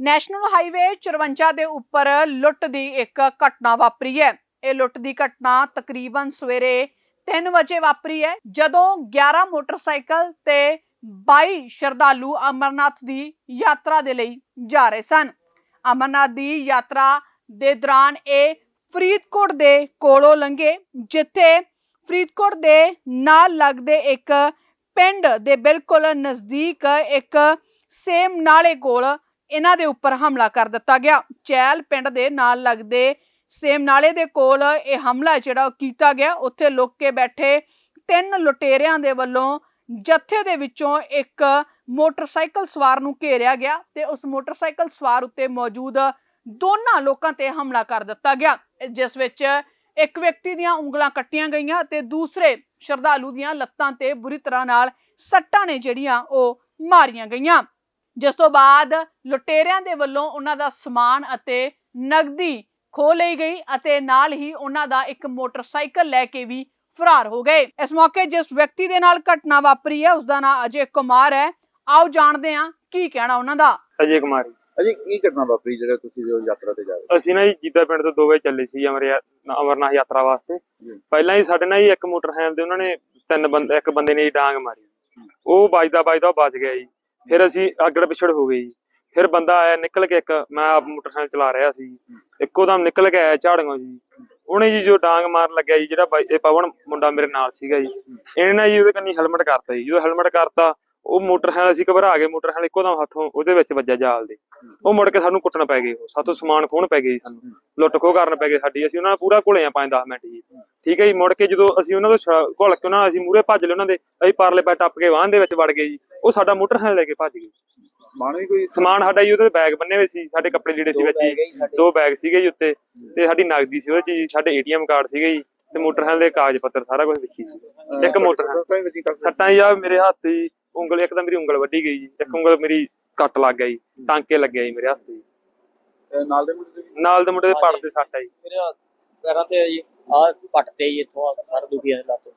National highway 54 ਦੇ ਉੱਪਰ ਲੁੱਟ ਦੀ ਇੱਕ ਘਟਨਾ ਵਾਪਰੀ ਹੈ। ਇਹ ਲੁੱਟ ਦੀ ਘਟਨਾ ਤਕਰੀਬਨ ਸਵੇਰੇ 3 ਵਜੇ ਵਾਪਰੀ ਹੈ, ਜਦੋਂ 11 ਮੋਟਰਸਾਈਕਲ ਤੇ 22 ਸ਼ਰਧਾਲੂ ਅਮਰਨਾਥ ਦੀ ਯਾਤਰਾ ਦੇ ਲਈ ਜਾ ਰਹੇ ਸਨ। ਅਮਰਨਾਥ ਦੀ ਯਾਤਰਾ ਦੇ ਦੌਰਾਨ ਇਹ ਫਰੀਦਕੋਟ ਦੇ ਕੋਲੋਂ ਲੰਘੇ, ਜਿੱਥੇ ਫਰੀਦਕੋਟ ਦੇ ਨਾਲ ਲੱਗਦੇ ਇੱਕ ਪਿੰਡ ਦੇ ਬਿਲਕੁਲ ਨਜ਼ਦੀਕ ਇੱਕ ਸੇਮ ਨਾਲੇ ਕੋਲ ਇਹਨਾਂ ਦੇ ਉੱਪਰ ਹਮਲਾ ਕਰ ਦਿੱਤਾ ਗਿਆ। ਚੈਲ ਪਿੰਡ ਦੇ ਨਾਲ ਲੱਗਦੇ ਸੇਮ ਨਾਲੇ ਦੇ ਕੋਲ ਇਹ ਹਮਲਾ ਜਿਹੜਾ ਉਹ ਕੀਤਾ ਗਿਆ। ਉੱਥੇ ਲੁੱਕ ਕੇ ਬੈਠੇ ਤਿੰਨ ਲੁਟੇਰਿਆਂ ਦੇ ਵੱਲੋਂ ਜੱਥੇ ਦੇ ਵਿੱਚੋਂ ਇੱਕ ਮੋਟਰਸਾਈਕਲ ਸਵਾਰ ਨੂੰ ਘੇਰਿਆ ਗਿਆ ਤੇ ਉਸ ਮੋਟਰਸਾਈਕਲ ਸਵਾਰ ਉੱਤੇ ਮੌਜੂਦ ਦੋਨਾਂ ਲੋਕਾਂ ਤੇ ਹਮਲਾ ਕਰ ਦਿੱਤਾ ਗਿਆ। ਜਿਸ ਵਿੱਚ ਇੱਕ ਵਿਅਕਤੀ ਦੀਆਂ ਉਂਗਲਾਂ ਕੱਟੀਆਂ ਗਈਆਂ ਤੇ ਦੂਸਰੇ ਸ਼ਰਧਾਲੂ ਦੀਆਂ ਲੱਤਾਂ ਤੇ ਬੁਰੀ ਤਰ੍ਹਾਂ ਨਾਲ ਸੱਟਾਂ ਨੇ ਜਿਹੜੀਆਂ ਉਹ ਮਾਰੀਆਂ ਗਈਆਂ। ਜਿਸ ਤੋਂ ਬਾਅਦ ਲੁਟੇਰਿਆਂ ਦੇ ਵੱਲੋਂ ਉਹਨਾਂ ਦਾ ਸਮਾਨ ਅਤੇ ਨਗਦੀ ਖੋ ਲਈ ਗਈ ਅਤੇ ਨਾਲ ਹੀ ਉਹਨਾਂ ਦਾ ਇੱਕ ਮੋਟਰਸਾਈਕਲ ਲੈ ਕੇ ਵੀ ਫਰਾਰ ਹੋ ਗਏ। ਇਸ ਮੌਕੇ ਜਿਸ ਵਿਅਕਤੀ ਦੇ ਨਾਲ ਘਟਨਾ ਵਾਪਰੀ ਹੈ ਉਸ ਦਾ ਨਾਮ ਅਜੇ ਕੁਮਾਰ ਹੈ। ਆਓ ਜਾਣਦੇ ਹਾਂ ਕੀ ਕਹਿਣਾ ਉਹਨਾਂ ਦਾ। ਅਜੇ ਕੁਮਾਰੀ ਅਜੀ ਕੀ ਘਟਨਾ ਵਾਪਰੀ ਜਿਹੜਾ ਤੁਸੀਂ ਜੋ ਯਾਤਰਾ ਤੇ ਜਾ ਰਹੇ ਅਸੀਂ ਨਾ ਜੀ ਜੀਤਾ ਪਿੰਡ ਤੋਂ ਦੋ ਵਜੇ ਚੱਲੇ ਸੀ ਅਮਰ ਅਮਰਨਾਥ ਯਾਤਰਾ ਵਾਸਤੇ। ਜੀ। ਪਹਿਲਾਂ ਹੀ ਸਾਡੇ ਨਾਲ ਹੀ ਇੱਕ ਮੋਟਰਸਾਈਕਲ ਤੇ ਉਹਨਾਂ ਨੇ ਤਿੰਨ ਬੰਦੇ ਇੱਕ ਬੰਦੇ ਨੇ ਜੀ ਡਾਂਗ ਮਾਰੀ। ਉਹ ਵੱਜਦਾ ਵੱਜਦਾ ਉਹ ਬਚ ਗਿਆ ਜੀ। ਫਿਰ ਅਸੀਂ ਅਗੜ ਪਿਛੜ ਹੋ ਗਏ ਜੀ। ਫਿਰ ਬੰਦਾ ਆਇਆ, ਨਿਕਲ ਕੇ ਇੱਕ, ਮੈਂ ਆਪ ਮੋਟਰਸਾਈਕਲ ਚਲਾ ਰਿਹਾ ਸੀ। ਇੱਕੋ ਦਮ ਨਿਕਲ ਕੇ ਆਇਆ ਝਾੜੀਆਂ ਜੀ। ਉਹਨੇ ਜੀ ਜੋ ਡਾਂਗ ਮਾਰ ਲੱਗਿਆ ਜੀ, ਜਿਹੜਾ ਇਹ ਪਵਨ ਮੁੰਡਾ ਮੇਰੇ ਨਾਲ ਸੀਗਾ ਜੀ। ਇਹਨੇ ਨਾ ਜੀ ਉਹਦੇ ਕੰਨੀ ਹੈਲਮਟ ਕਰਤਾ ਜੀ। ਜਦੋਂ ਹੈਲਮਟ ਕਰਤਾ ਉਹ ਮੋਟਰਸਾਈਕਲ ਅਸੀਂ ਘਬਰਾ ਗਏ ਮੋਟਰਸਾਈਕਲ ਇੱਕੋ ਦਮ ਹੱਥੋਂ ਉਹਦੇ ਵਿੱਚ ਵੱਜਾ ਜਾਲ ਦੇ। ਉਹ ਮੁੜ ਕੇ ਸਾਨੂੰ ਕੁੱਟਣ ਪੈ ਗਏ ਉਹ। ਸਾਥੋਂ ਸਮਾਨ ਖੋਹਣ ਪੈ ਗਏ ਜੀ ਸਾਨੂੰ। ਲੁੱਟ ਖੋਹ ਕਰਨ ਪੈ ਗਏ ਸਾਡੀ। ਅਸੀਂ ਉਹਨਾਂ ਨਾਲ ਪੂਰਾ ਘੁਲੇ ਆ 5-10 ਮਿੰਟ ਜੀ। ਠੀਕ ਹੈ ਜੀ ਮੁੜ ਕੇ ਜਦੋਂ ਅਸੀਂ ਉਹਨਾਂ ਤੋਂ ਘੁਲ ਕੇ ਉਹਨਾਂ ਅਸੀਂ ਮੂਰੇ ਭੱਜ ਲਏ ਉਹਨਾਂ ਦੇ ਅਸੀਂ ਪਰਲੇ ਪੈ ਟੱਪ ਕੇ ਵਾਹਨ ਦੇ ਵਿੱਚ ਵੜ ਗਏ ਜੀ। ਉਹ ਸਾਡਾ ਮੋਟਰਸਾਈਕਲ ਲੈ ਕੇ ਭੱਜ ਗਏ। ਸਮਾਨ ਵੀ ਕੋਈ ਸਮਾਨ ਸਾਡਾ ਜੀ ਉਹਦੇ ਬੈਗ ਬੰਨੇ ਹੋਏ ਸੀ ਸਾਡੇ ਕੱਪੜੇ ਜਿਹੜੇ ਸੀ ਵਿੱਚ ਜੀ ਦੋ ਬੈਗ ਸੀਗੇ ਜੀ ਉੱਤੇ ਤੇ ਸਾਡੀ ਨਗਦੀ ਸੀ ਉਹਦੇ ਚ ਜੀ ਸਾਡੇ ਏਟੀਐਮ ਕਾਰਡ ਸੀਗੇ ਜੀ ਤੇ ਮੋਟਰਸਾਈਕਲ ਦੇ ਕਾਗਜ਼ ਪੱਤਰ ਸਾਰਾ ਕੁਝ ਵਿੱਚ ਸੀ। ਇੱਕ ਮੋਟਰਸਾਈਕਲ। ਸੱਟਾਂ ਵੱਜੀਆਂ ਜੀ ਆ ਮੇਰੇ ਹੱਥ ਦੀ ਉਂਗਲ ਇੱਕ ਤਾਂ ਮੇਰੀ ਉਂਗਲ ਵੱਢੀ ਗਈ ਜੀ ਇੱਕ ਉਂਗਲ ਮੇਰੀ ਕੱਟ ਲੱਗ ਗਿਆ ਜੀ ਟਾਂਕੇ ਲੱਗਿਆ ਜੀ ਮੇਰੇ ਹੱਥ ਤੇ ਨਾਲ ਦੇ ਮੁੰਡੇ ਦੇ ਵੀ? ਨਾਲ ਦੇ ਮੁੰਡੇ ਦੇ ਪੜ ਤੇ ਸੱਟ ਆ ਜੀ। ਮੇਰੇ ਪੈਰਾਂ ਤੇ ਜੀ ਆ ਪੱਟ ਤੇ ਜੀ ਇੱਥੋਂ ਸਰ ਦੁਖੀ ਹੈ ਲੱਤ।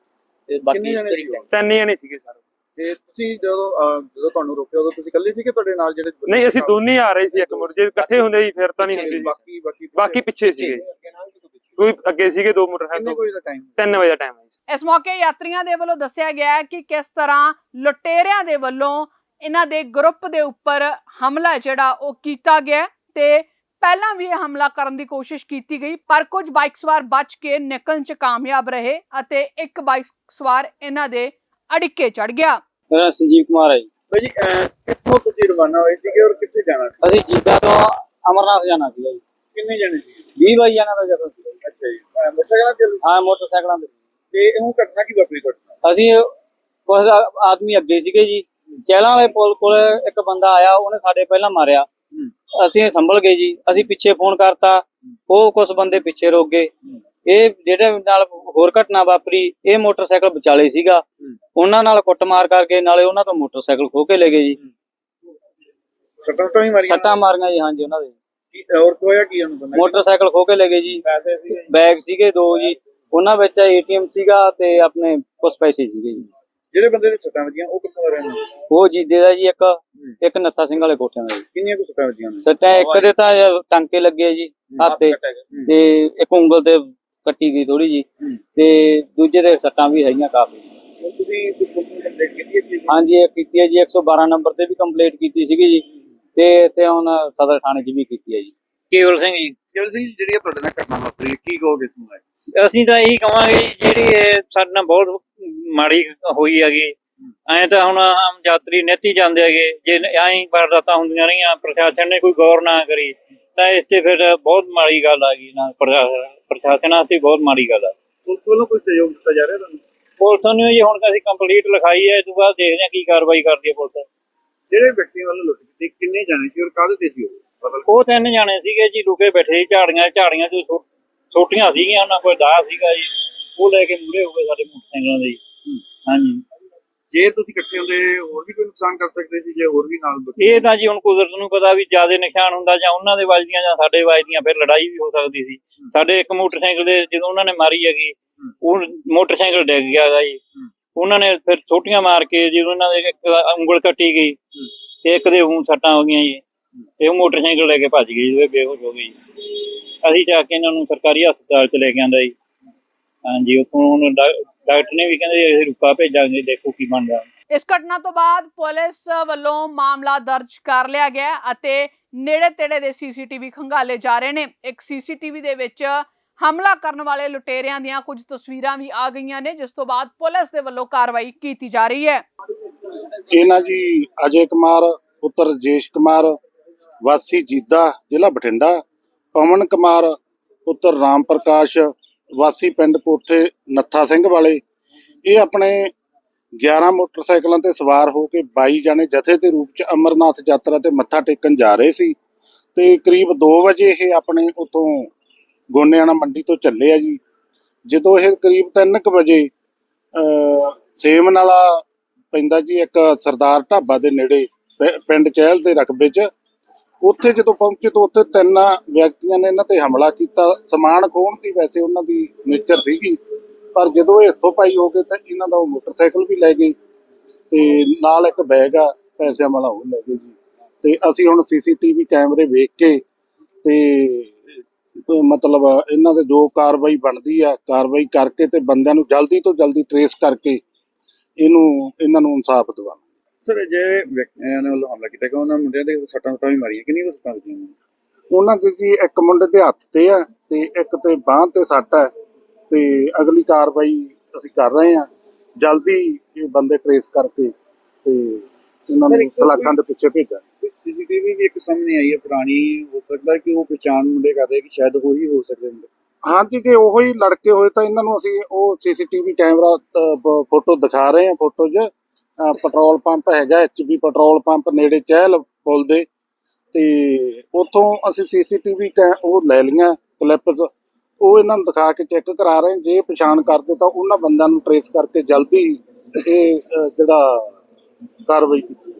ਤੇ ਬਾਕੀ ਕਿੰਨੇ ਜਣੇ ਸੀ ਉਹ? ਤਿੰਨ ਜਣੇ ਸੀਗੇ ਸਰ। ਤੇ ਤੁਸੀਂ ਜਦੋਂ ਅਹ, ਜਦੋਂ ਤੁਹਾਨੂੰ ਰੋਕਿਆ ਉਦੋਂ ਤੁਸੀਂ ਇਕੱਲੇ ਸੀ ਕਿ ਤੁਹਾਡੇ ਨਾਲ ਜਿਹੜੇ ਨਹੀਂ ਅਸੀਂ ਦੋਨੇ ਆ ਰਹੇ ਸੀ ਇੱਕ ਮੁੜ ਜੇ ਇਕੱਠੇ ਹੁੰਦੇ ਜੀ ਫਿਰ ਤਾਂ ਨਹੀਂ ਹੁੰਦੇ ਜੀ। ਬਾਕੀ ਬਾਕੀ ਬਾਕੀ ਪਿੱਛੇ ਸੀਗੇ। ਕੋਈ ਅੱਗੇ ਸੀਗੇ ਦੋ ਮੋਟਰਸਾਈਕਲ ਕੋਈ ਦਾ। ਟਾਈਮ 3 ਵਜੇ ਦਾ ਟਾਈਮ ਹੈ ਜੀ। ਇਸ ਮੌਕੇ ਯਾਤਰੀਆਂ ਦੇ ਵੱਲੋਂ ਦੱਸਿਆ ਗਿਆ ਹੈ ਕਿ ਕਿਸ ਤਰ੍ਹਾਂ ਲੁਟੇਰਿਆਂ ਦੇ ਵੱਲੋਂ ਇਹਨਾਂ ਦੇ ਗਰੁੱਪ ਦੇ ਉੱਪਰ ਹਮਲਾ ਜਿਹੜਾ ਉਹ ਕੀਤਾ ਗਿਆ ਤੇ ਪਹਿਲਾਂ ਵੀ ਇਹ ਹਮਲਾ ਕਰਨ ਦੀ ਕੋਸ਼ਿਸ਼ ਕੀਤੀ ਗਈ ਪਰ ਕੁਝ ਬਾਈਕ ਸਵਾਰ ਬਚ ਕੇ ਨਿਕਲਣ 'ਚ ਕਾਮਯਾਬ ਰਹੇ ਅਤੇ ਇੱਕ ਬਾਈਕ ਸਵਾਰ ਇਹਨਾਂ ਦੇ ਅੜਿੱਕੇ ਚੜ ਗਿਆ। ਮੇਰਾ ਸੰਜੀਵ ਕੁਮਾਰ ਹੈ ਜੀ। ਭਾਜੀ ਕਿੱਥੋਂ ਤੁਸੀਂ ਰਵਾਨਾ ਹੋਏ ਸੀਗੇ ਔਰ ਕਿੱਥੇ ਜਾਣਾ ਸੀ? ਅਸੀਂ ਜੀਤਾ ਤੋਂ ਅਮਰਨਾਥ ਜਾਣਾ ਸੀਗਾ ਜੀ। ਕਿੰਨੇ ਜਣੇ ਸੀ? 20 ਬਾਈ ਜਾਣਾ ਦਾ ਜਦੋਂ ਜੀ। ਅੱਛਾ ਜੀ। ਅਹ, ਮੋਟਰਸਾਈਕਲਾਂ ਤੇ ਹਾਂ ਮੋਟਰਸਾਈਕਲਾਂ ਤੇ। ਤੇ ਉਹ ਘਟਨਾ ਕੀ ਵਾਪਰੀ ਘਟਨਾ ਅਸੀਂ ਕੁਝ ਆਦਮੀ ਅੱਗੇ ਸੀਗੇ ਜੀ। ਚਹਿਲਾਂ ਵਾਲੇ ਪੁਲ ਕੋਲ ਇੱਕ ਬੰਦਾ ਆਇਆ ਉਹਨੇ ਸਾਡੇ ਪਹਿਲਾਂ ਮਾਰਿਆ। ਅਸੀਂ ਸੰਭਲ ਗਏ ਜੀ। ਅਸੀਂ ਪਿੱਛੇ ਫੋਨ ਕਰਤਾ। ਉਹ ਕੁਝ ਬੰਦੇ ਪਿੱਛੇ ਰੁਕ ਗਏ। ਇਹ ਜਿਹੜੇ ਨਾਲ ਹੋਰ ਘਟਨਾ ਵਾਪਰੀ ਇਹ ਮੋਟਰਸਾਈਕਲ ਵਿਚਾਲੇ ਸੀਗਾ। ਉਹਨਾਂ ਨਾਲ ਕੁੱਟਮਾਰ ਕਰਕੇ ਨਾਲੇ ਉਹਨਾਂ ਤੋਂ ਮੋਟਰਸਾਈਕਲ ਖੋ ਕੇ ਲੈ ਗਏ ਜੀ। ਸੱਟਾਂ ਤਾਂ ਵੀ ਮਾਰੀਆਂ? ਸੱਟਾਂ ਮਾਰੀਆਂ ਜੀ ਹਾਂਜੀ ਉਹਨਾਂ ਦੇ। ਕੀ- ਔਰ ਹੋਇਆ ਕੀ ਉਹਨੂੰ ਬੰਦਾ? ਮੋਟਰਸਾਈਕਲ ਖੋ ਕੇ ਲੈ ਗਏ ਜੀ। ਪੈਸੇ ਸੀਗੇ ਬੈਗ ਸੀਗੇ ਦੋ ਜੀ। ਉਹਨਾਂ ਵਿੱਚ ਏਟੀਐਮ ਸੀਗਾ ਤੇ ਆਪਣੇ ਕੁਝ ਪੈਸੇ ਸੀਗੇ ਜੀ। ਜਿਹੜੇ ਬੰਦੇ ਦੇ ਸੱਟਾਂ ਵੱਜੀਆਂ ਉਹ ਕਿੱਥੋਂ ਆ ਰਹੇ ਨੇ? ਉਹ ਜੀਦੇ ਦਾ ਜੀ ਇੱਕ ਇੱਕ ਨੱਥਾ ਸਿੰਘ ਵਾਲੇ ਕੋਠਿਆਂ ਦਾ ਜੀ। ਕਿੰਨੀਆਂ ਕੁ ਸੱਟਾਂ ਵੱਜੀਆਂ ਨੇ ਸੱਟਾਂ ਇੱਕ ਦੇ ਤਾਂ ਟਾਂਕੇ ਲੱਗੇ ਜੀ ਹੱਥ ਤੇ ਤੇ ਇੱਕ ਉਂਗਲ ਤੇ ਕੱਟੀ ਗਈ ਥੋੜੀ ਜੀ। ਤੇ ਦੂਜੇ ਦੇ ਸੱਟਾਂ ਵੀ ਹੈਗੀਆਂ ਕਾਫੀ। ਹੁਣ ਤੁਸੀਂ ਕੋਈ ਪੁਲਿਸ ਨੂੰ ਕੰਪਲੇਂਟ ਕੀਤੀ ਹੈ ਦੀ? ਹਾਂਜੀ ਇਹ ਕੀਤੀ ਹੈ ਜੀ। 112 ਨੰਬਰ ਤੇ ਵੀ ਕੰਪਲੀਟ ਕੀਤੀ ਸੀਗੀ ਜੀ। ਤੇ ਤੇ ਹੁਣ ਸਦਰ ਥਾਣੇ 'ਚ ਵੀ ਕੀਤੀ ਹੈ ਜੀ। ਕੇਵਲ ਸਿੰਘ ਜੀ। ਕੇਵਲ ਸਿੰਘ ਜੀ, ਜਿਹੜੀ ਇਹ ਤੁਹਾਡੇ ਨਾਲ ਘਟਨਾ ਵਾਪਰੀ ਹੈ, ਕੀ ਕਹੋਗੇ ਇਸ ਨੂੰ ਅਸੀਂ ਤਾਂ ਇਹੀ ਕਵਾਂਗੇ ਜੀ, ਜਿਹੜੀ ਇਹ ਸਾਡੇ ਨਾਲ ਬਹੁਤ ਮਾੜੀ ਹੋਈ ਹੈਗੀ। ਐਂ ਤਾਂ ਹੁਣ ਆਮ ਯਾਤਰੀ ਨਿੱਤੀ ਜਾਂਦੇ ਹੈਗੇ। ਜੇ ਐਂ ਵਾਰਦਾਤਾਂ ਹੁੰਦੀਆਂ ਰਹੀਆਂ ਪ੍ਰਸ਼ਾਸਨ ਨੇ ਕੋਈ ਗੌਰ ਨਾ ਕਰੀ ਤਾਂ ਇਸ ਤੇ ਫਿਰ ਬਹੁਤ ਮਾੜੀ ਗੱਲ ਆ ਗਈ ਨਾ ਪ੍ਰਸ਼ਾਸਨ ਪ੍ਰਸ਼ਾਸਨ ਵਾਸਤੇ ਬਹੁਤ ਮਾੜੀ ਗੱਲ ਆ। ਪੁਲਿਸ ਵੱਲੋਂ ਕੋਈ ਸਹਿਯੋਗ ਦਿੱਤਾ ਜਾ ਰਿਹਾ ਤੁਹਾਨੂੰ? ਪੁਲਿਸ ਨੂੰ ਜੀ ਹੁਣ ਤਾਂ ਅਸੀਂ ਕੰਪਲੀਟ ਲਿਖਾਈ ਹੈ ਇਸ ਤੋਂ ਬਾਅਦ ਦੇਖਦੇ ਹਾਂ ਕੀ ਕਾਰਵਾਈ ਕਰਦੀ ਹੈ ਪੁਲਿਸ। ਜਿਹੜੇ ਵਿਅਕਤੀ ਵੱਲੋਂ ਲੁੱਟ ਕੀਤੀ ਕਿੰਨੇ ਜਾਣੇ ਸੀ ਔਰ ਕਾਹਦੇ ਤੇ ਸੀ ਉਹ? ਉਹ ਤਿੰਨ ਜਾਣੇ ਸੀਗੇ ਜੀ ਰੁਕੇ ਬੈਠੇ ਸੀ ਝਾੜੀਆਂ ਝਾੜੀਆਂ ਛੋ- ਛੋਟੀਆਂ ਸੀਗੀਆਂ ਉਹਨਾਂ ਕੋਲ ਦਾਅ ਸੀਗਾ ਜੀ। ਉਹ ਲੈ ਕੇ ਮੂਰੇ ਹੋ ਗਏ ਸਾਡੇ ਮੋਟਰਸਾਈਕਲਾਂ ਦੇ ਜੀ। ਹਾਂਜੀ। ਜੇ ਤੁਸੀਂ ਇਕੱਠੇ ਹੁੰਦੇ ਹੋਰ ਵੀ ਕੋਈ ਨੁਕਸਾਨ ਕਰ ਸਕਦੇ ਸੀ ਜੇ ਹੋਰ ਵੀ ਨਾਲ ਇਹ ਤਾਂ ਜੀ ਹੁਣ ਕੁਦਰਤ ਨੂੰ ਪਤਾ ਵੀ ਜ਼ਿਆਦਾ ਨਿਸ਼ਾਨ ਹੁੰਦਾ ਜਾਂ ਉਹਨਾਂ ਦੇ ਵੱਜਦੀਆਂ ਜਾਂ ਸਾਡੇ ਵੱਜਦੀਆਂ ਫਿਰ ਲੜਾਈ ਵੀ ਹੋ ਸਕਦੀ ਸੀ। ਸਾਡੇ ਇੱਕ ਮੋਟਰਸਾਈਕਲ ਦੇ ਜਦੋਂ ਉਹਨਾਂ ਨੇ ਮਾਰੀ ਹੈਗੀ ਉਹ ਮੋਟਰਸਾਈਕਲ ਡਿੱਗ ਗਿਆ ਜੀ। ਉਹਨਾਂ ਨੇ ਫਿਰ ਛੋਟੀਆਂ ਮਾਰ ਕੇ ਜਦੋਂ ਉਹਨਾਂ ਦੇ ਇੱਕ ਉਂਗਲ ਕੱਟੀ ਗਈ ਤੇ ਇੱਕ ਦੇ ਹੁਣ ਸੱਟਾਂ ਹੋ ਗਈਆਂ ਜੀ। ਤੇ ਉਹ ਮੋਟਰਸਾਈਕਲ ਲੈ ਕੇ ਭੱਜ ਗਏ ਜੀ ਬੇਹੋਸ਼ ਹੋ ਗਏ ਜੀ ਅਸੀਂ ਜਾ ਕੇ ਇਹਨਾਂ ਨੂੰ ਸਰਕਾਰੀ ਹਸਪਤਾਲ ਚ ਲੈ ਕੇ ਆਂਦਾ ਜੀ। ਹਾਂਜੀ ਉੱਥੋਂ ਡਾ- ਡਾਕਟਰ ਨੇ ਵੀ ਕਹਿੰਦੇ ਅਸੀਂ ਰੁਕਾ ਭੇਜਾਂਗੇ ਦੇਖੋ ਕੀ ਬਣਦਾ। ਇਸ ਘਟਨਾ ਤੋਂ ਬਾਅਦ ਪੁਲਿਸ ਵੱਲੋਂ ਮਾਮਲਾ ਦਰਜ ਕਰ ਲਿਆ ਗਿਆ ਹੈ ਅਤੇ ਨੇੜੇ ਤੇੜੇ ਦੇ ਸੀਸੀਟੀਵੀ ਖੰਗਾਲੇ ਜਾ ਰਹੇ ਨੇ। ਇੱਕ ਸੀਸੀਟੀਵੀ ਦੇ ਵਿੱਚ ਹਮਲਾ ਕਰਨ ਵਾਲੇ ਲੁਟੇਰਿਆਂ ਦੀਆਂ ਕੁਝ ਤਸਵੀਰਾਂ ਵੀ ਆ ਗਈਆਂ ਨੇ, ਜਿਸ ਤੋਂ ਬਾਅਦ ਪੁਲਿਸ ਦੇ ਵੱਲੋਂ ਕਾਰਵਾਈ ਕੀਤੀ ਜਾ ਰਹੀ ਹੈ। ਇਹਨਾਂ ਜੀ, ਅਜੇ ਕੁਮਾਰ, ਪੁੱਤਰ ਰਜੇਸ਼ ਕੁਮਾਰ, ਵਾਸੀ ਜੀਦਾ, ਜ਼ਿਲ੍ਹਾ ਬਠਿੰਡਾ, ਪਵਨ ਕੁਮਾਰ, ਪੁੱਤਰ ਰਾਮ ਪ੍ਰਕਾਸ਼, ਵਾਸੀ ਪਿੰਡ ਕੋਠੇ ਨੱਥਾ ਸਿੰਘ ਵਾਲੇ। ਇਹ ਆਪਣੇ 11 ਮੋਟਰਸਾਈਕਲਾਂ ਤੇ ਸਵਾਰ ਹੋ ਕੇ 22 ਜਾਣੇ ਜਥੇ ਦੇ ਰੂਪ ਚ ਅਮਰਨਾਥ ਯਾਤਰਾ ਤੇ ਮੱਥਾ ਟੇਕਣ ਜਾ ਰਹੇ ਸੀ। ਤੇ ਕਰੀਬ 2 ਵਜੇ ਇਹ ਆਪਣੇ ਉਤੋਂ ਗੋਨਿਆਣਾ ਮੰਡੀ ਤੋਂ ਚੱਲੇ ਆ ਜੀ। ਜਦੋਂ ਇਹ ਕਰੀਬ 3:00 ਵਜੇ ਅ ਸੇਮ ਨਾਲਾ ਪੈਂਦਾ ਜੀ ਇੱਕ ਸਰਦਾਰ ਢਾਬਾ ਦੇ ਨੇੜੇ ਪਿੰਡ ਚਹਿਲ ਦੇ ਰਕਬੇ 'ਚ। ਉੱਥੇ ਜਦੋਂ ਪਹੁੰਚੇ ਤਾਂ ਉੱਥੇ ਤਿੰਨ ਵਿਅਕਤੀਆਂ ਨੇ ਇਹਨਾਂ ਤੇ ਹਮਲਾ ਕੀਤਾ। ਸਮਾਨ ਖੋਣ ਦੀ ਵੈਸੇ ਉਹਨਾਂ ਦੀ ਨੇਚਰ ਸੀਗੀ, ਪਰ ਜਦੋਂ ਇਹ ਹੱਥੋਂ ਪਾਈ ਹੋ ਗਏ ਤਾਂ ਇਹਨਾਂ ਦਾ ਉਹ ਮੋਟਰਸਾਈਕਲ ਵੀ ਲੈ ਗਏ ਤੇ ਨਾਲ ਇੱਕ ਬੈਗ ਆ, ਪੈਸਿਆਂ ਵਾਲਾ ਉਹ ਲੈ ਗਏ ਜੀ। ਤੇ ਅਸੀਂ ਹੁਣ ਸੀਸੀਟੀਵੀ ਕੈਮਰੇ ਵੇਖ ਕੇ ਤੇ ਮਤਲਬ ਇਹਨਾਂ ਦੇ ਜੋ ਕਾਰਵਾਈ ਬਣਦੀ ਆ ਕਾਰਵਾਈ ਕਰਕੇ ਤੇ ਬੰਦਿਆਂ ਨੂੰ ਜਲਦੀ ਤੋਂ ਜਲਦੀ ਟਰੇਸ ਕਰਕੇ ਇਹਨੂੰ ਇਹਨਾਂ ਨੂੰ ਇਨਸਾਫ ਦਿਵਾਉਣਾ। ਸਰ ਜੇ ਵਿਅਕਤੀਆਂ ਨੇ ਵੱਲੋਂ ਹਮਲਾ ਕੀਤਾ ਕਿ ਉਹਨਾਂ ਮੁੰਡਿਆਂ ਦੇ ਸੱਟਾਂ ਸੁੱਟਾਂ ਵੀ ਮਾਰੀਆਂ ਕਿੰਨੀ ਕੁ ਸੱਟਾਂ ਲੱਗੀਆਂ? ਉਹਨਾਂ ਦੇ ਜੀ ਇੱਕ ਮੁੰਡੇ ਦੇ ਹੱਥ ਤੇ ਆ ਤੇ ਇੱਕ ਤੇ ਬਾਹ ਤੇ ਸੱਟ ਹੈ ਤੇ ਅਗਲੀ ਕਾਰਵਾਈ ਅਸੀਂ ਕਰ ਰਹੇ ਹਾਂ ਜਲਦੀ ਇਹ ਬੰਦੇ ਟਰੇਸ ਕਰਕੇ ਤੇ ਇਹਨਾਂ ਨੂੰ ਸਲਾਖਾਂ ਦੇ ਪਿੱਛੇ ਭੇਜਾਂ। ਸੀਸੀਟੀਵੀ ਵੀ ਇੱਕ ਸਾਹਮਣੇ ਆਈ ਹੈ ਪੁਰਾਣੀ ਹੋ ਸਕਦਾ ਕਿ ਉਹ ਪਛਾਣ ਮੁੰਡੇ ਕਰਦੇ ਕਿ ਸ਼ਾਇਦ ਉਹ ਹੀ ਹੋ ਸਕਦੇ ਮੁੰਡੇ ਹਾਂਜੀ ਜੇ ਉਹੋ ਹੀ ਲੜਕੇ ਹੋਏ ਤਾਂ ਇਹਨਾਂ ਨੂੰ ਅਸੀਂ ਉਹ ਸੀਸੀਟੀਵੀ ਕੈਮਰਾ ਫੋਟੋ ਦਿਖਾ ਰਹੇ ਹਾਂ ਫੋਟੋ 'ਚ। ਅ, ਪੈਟਰੋਲ ਪੰਪ ਹੈਗਾ ਐਚਪੀ ਪੈਟਰੋਲ ਪੰਪ ਨੇੜੇ ਚਹਿਲ ਪੁਲ ਦੇ। ਤੇ ਉਥੋਂ ਅਸੀਂ ਸੀਸੀਟੀਵੀ ਉਹ ਲੈ ਲਈਆਂ ਕਲਿੱਪਸ ਉਹ ਇਹਨਾਂ ਨੂੰ ਦਿਖਾ ਕੇ ਚੈੱਕ ਕਰਾ ਰਹੇ। ਜੇ ਪਛਾਣ ਕਰਦੇ ਤਾਂ ਉਹਨਾਂ ਬੰਦਿਆਂ ਨੂੰ ਟਰੇਸ ਕਰਕੇ ਜਲਦੀ ਇਹ ਜਿਹੜਾ ਕਾਰਵਾਈ ਕੀਤੀ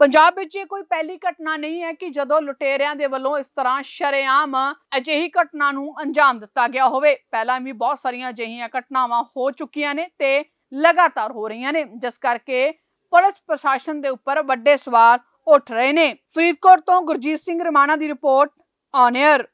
ਪੰਜਾਬ ਵਿੱਚ ਇਹ ਕੋਈ ਪਹਿਲੀ ਘਟਨਾ ਨਹੀਂ ਹੈ ਕਿ ਜਦੋਂ ਲੁਟੇਰਿਆਂ ਦੇ ਵੱਲੋਂ ਇਸ ਤਰ੍ਹਾਂ ਸ਼ਰੇਆਮ ਅਜਿਹੀ ਘਟਨਾ ਨੂੰ ਅੰਜਾਮ ਦਿੱਤਾ ਗਿਆ ਹੋਵੇ, ਪਹਿਲਾਂ ਵੀ ਬਹੁਤ ਸਾਰੀਆਂ ਅਜਿਹੀਆਂ ਘਟਨਾਵਾਂ ਹੋ ਚੁੱਕੀਆਂ ਨੇ ਤੇ ਲਗਾਤਾਰ ਹੋ ਰਹੀਆਂ ਨੇ, ਜਿਸ ਕਰਕੇ ਪੁਲਿਸ ਪ੍ਰਸ਼ਾਸਨ ਦੇ ਉੱਪਰ ਵੱਡੇ ਸਵਾਲ ਉੱਠ ਰਹੇ ਨੇ। ਫਰੀਦਕੋਟ ਤੋਂ ਗੁਰਜੀਤ ਸਿੰਘ ਰਮਾਣਾ ਦੀ ਰਿਪੋਰਟ ਔਨ 에ਅਰ